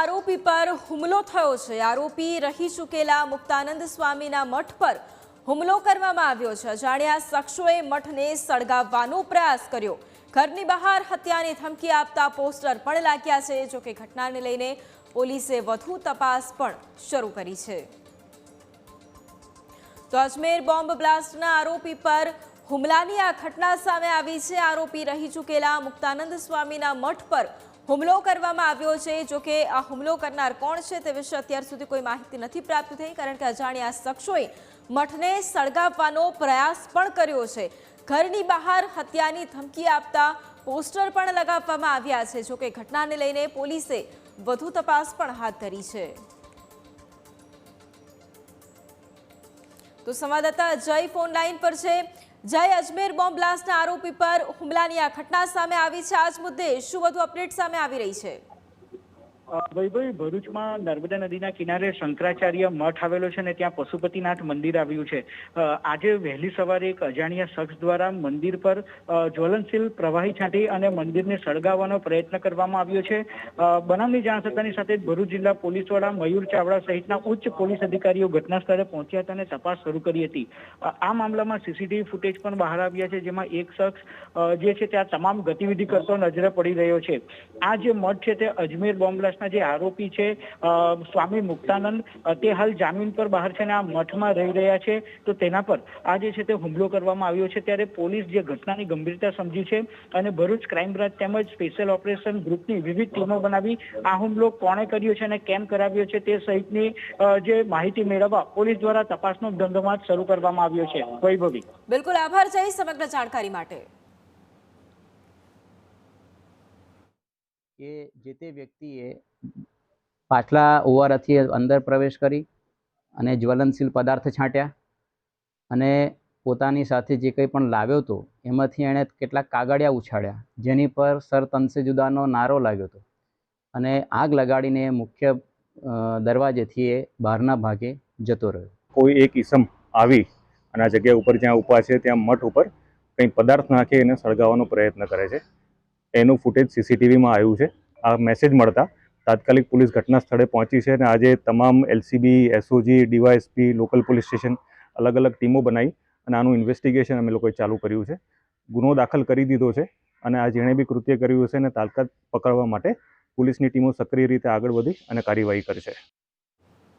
આરોપી પર હુમલો થયો છે. આરોપી રહી ચૂકેલા મુક્તાનંદ સ્વામીના મઠ પર હુમલો કરવામાં આવ્યો છે. અજાણ્યા શખ્સોએ મઠને સળગાવવાનો પ્રયાસ કર્યો. ઘરની બહાર હત્યાની ધમકી આપતા પોસ્ટર પણ લાગ્યા છે જોકે ઘટનાને લઈને પોલીસે વધુ તપાસ પણ શરૂ કરી છે. તો અજમેર બોમ્બ બ્લાસ્ટના આરોપી પર હુમલાની આ ઘટના સામે આવી છે. આરોપી રહી ચૂકેલા મુક્તાનંદ સ્વામીના મઠ પર હુમલો કરવામાં આવ્યો છે. જો કે આ હુમલો કરનાર કોણ છે તે વિશે અત્યાર સુધી કોઈ માહિતી નથી પ્રાપ્ત થઈ, કારણ કે અજાણ્યા શખ્સોએ મઠને સળગાવવાનો પ્રયાસ પણ કર્યો છે. ઘરની બહાર હત્યાની ધમકી આપતા પોસ્ટર પણ લગાવવામાં આવ્યા છે. જોકે ઘટનાને લઈને પોલીસે વધુ તપાસ પણ હાથ ધરી છે. તો સંવાદદાતા જય ફોન લાઈન પર છે. જય અજમેર બોમ્બ બ્લાસ્ટના આરોપી પર હુમલાની આ ઘટના સામે આવી છે. આજ મુદ્દે શું વધુ અપડેટ સામે આવી રહી છે? વૈભવી ભરૂચમાં નર્મદા નદીના કિનારે શંકરાચાર્ય મઠ આવેલો છે અને ત્યાં પશુપતિનાથ મંદિર આવ્યું છે. આજે વહેલી સવારે એક અજાણ્યા શખ્સ દ્વારા મંદિર પર જ્વલનશીલ પ્રવાહી છાંટી અને મંદિરને સળગાવવાનો પ્રયત્ન કરવામાં આવ્યો છે. બનાવની જાણ થતાની સાથે ભરૂચ જિલ્લા પોલીસ વડા મયુર ચાવડા સહિતના ઉચ્ચ પોલીસ અધિકારીઓ ઘટના સ્થળે પહોંચ્યા હતા અને તપાસ શરૂ કરી હતી. આ મામલામાં સીસીટીવી ફૂટેજ પણ બહાર આવ્યા છે, જેમાં એક શખ્સ જે છે ત્યાં તમામ ગતિવિધિ કરતો નજરે પડી રહ્યો છે. આ જે મઠ છે તે અજમેર બોમ્બ બ્લાસ્ટના જે આરોપી છે સ્વામી મુક્તાનંદ તે હાલ જામીન પર બહાર છે અને આ મઠમાં રહી રહ્યા છે. તો તેના પર આ જે છે તે હુમલો કરવામાં આવ્યો છે. ત્યારે પોલીસ જે ઘટનાની ગંભીરતા સમજી છે અને ભરૂચ ક્રાઇમ બ્રાન્ચ તેમજ સ્પેશિયલ ઓપરેશન ગ્રુપની વિવિધ ટીમો બનાવી આ હુમલો કોણે કર્યો છે અને કેમ કરાવ્યો છે તે સહિતની જે માહિતી મેળવવા પોલીસ દ્વારા તપાસનો ધમધમાટ શરૂ કરવામાં આવ્યો છે. વૈભવી. બિલકુલ આભાર જય સમગ્ર જાણકારી માટે. કે જે તે વ્યક્તિએ પાછલા ઓવારાથી અંદર પ્રવેશ કરી અને જ્વલનશીલ પદાર્થ છાંટ્યા અને પોતાની સાથે જે કંઈ પણ લાવ્યો હતો, એમાંથી એણે કેટલાક કાગળિયા ઉછાળ્યા, જેની પર સર તનસે જુદાનો નારો લાગ્યો હતો. અને આગ લગાડીને મુખ્ય દરવાજેથી એ બહારના ભાગે જતો રહ્યો. કોઈ એક ઈસમ આવી અને આ જગ્યા ઉપર જ્યાં ઊભા છે, ત્યાં મઠ ઉપર કંઈ પદાર્થ નાખી એને સળગાવવાનો પ્રયત્ન કરે છે. એનું ફૂટેજ સીસીટીવીમાં આવ્યું છે. આ મેસેજ મળતા તાત્કાલિક પોલીસ ઘટના સ્થળે પહોંચી છે અને આજે તમામ LCB SOG DYSP local police station અલગ અલગ ટીમો બનાવી અને આનું ઇન્વેસ્ટિગેશન અમે લોકોએ ચાલુ કર્યું છે. ગુનો દાખલ કરી દીધો છે અને આ જેણે બી કૃત્ય કર્યું હશે એને તાત્કાલિક પકડવા માટે પોલીસની ટીમો સક્રિય રીતે આગળ વધી અને કાર્યવાહી કરશે.